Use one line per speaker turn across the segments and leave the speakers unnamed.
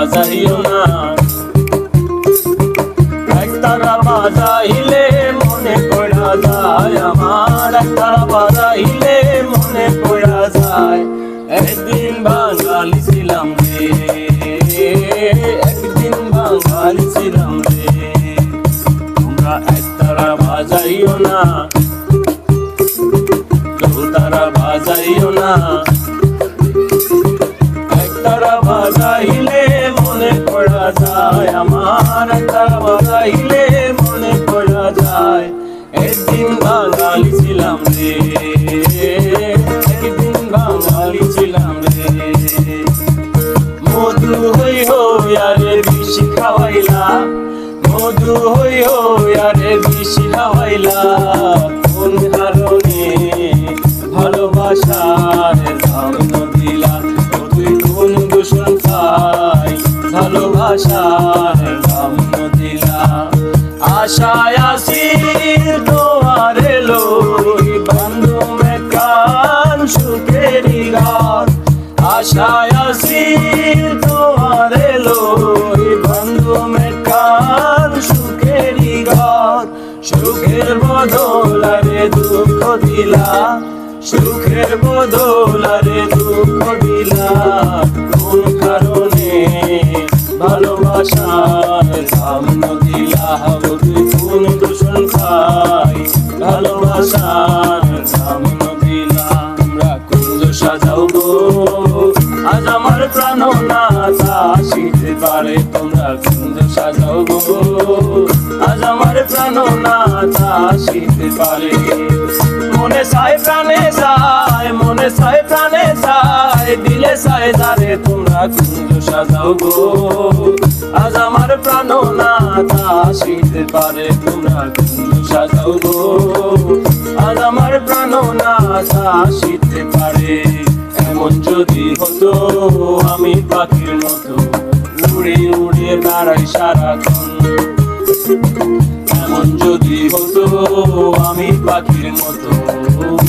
বাজাইও না। একতারা মনে পড়া যায়। আমার একতারা বাজাইলে মনে পড়া যায়। একদিন বাঙালি ছিলাম রে। একদিন বাঙালি ছিলাম রে। তোমরা একতারা বাজাইও না। তারা বাজাইও না। একদিন বাঙালি ছিলাম রে। একদিন বাঙালি ছিলাম রে। মধু হই হই আরে বেশি খাওয়াইলা। মধু হই হই আরে বেশি খাওয়াইলা। কোন কারণে ভালোবাসার দাম দিলা? তুই কোন দূষণ খাই ভালোবাসার দাম দিলা। আশায় আসি আশায় আসি তোমার লই বান্ধবে কান সুখেরি গান সুখের বদলারে দুঃখ দিলা। সুখের বদলারে দুঃখ দিলা। কোন কারণে ভালোবাসার পারে তোমরা কুঞ্জ সাজাও গো আজ আমার প্রাণ না আসিতে পারে। মনে চায়, প্রাণে চায়, মনে চায়, প্রাণে চায়, দিলে চায় দারে তোমরা কুঞ্জ সাজাও গো। আজ আমার প্রাণ না আসিতে পারে, তোমরা কুঞ্জ সাজাও গো। আজ আমার প্রাণ না আসিতে পারে, এমন যদি হতো, আমি পাখির মতো উড়ে উড়ে বেড়াই সারাক্ষণ। এমন যদি হতো, আমি পাখির মতো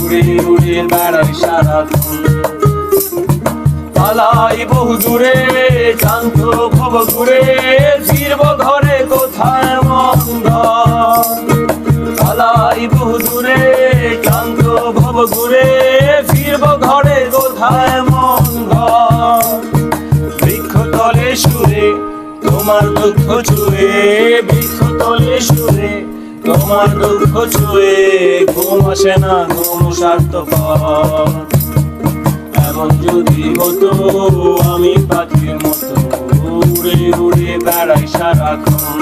উড়ে উড়ে বেড়াই সারাক্ষণ। পালাই বহু দূরে, জানত ভব ঘুরে ফিরব ঘরে কোথায় মন্দ পালাই বহু দূরে, জানত ভব ঘুরে তোমার দুঃখ ছুঁয়ে বৃক্ষ তলে সুরে। তোমার দুঃখ ছুঁয়ে, ঘুম আসে না, ঘুম স্বার্থপর। এমন যদি হতো, আমি পাখির মতো উড়ে উড়ে বেড়াই সারাক্ষণ।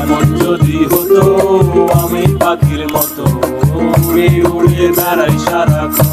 এমন যদি হতো, আমি পাখির মতো উড়ে উড়ে বেড়াই সারাক্ষণ।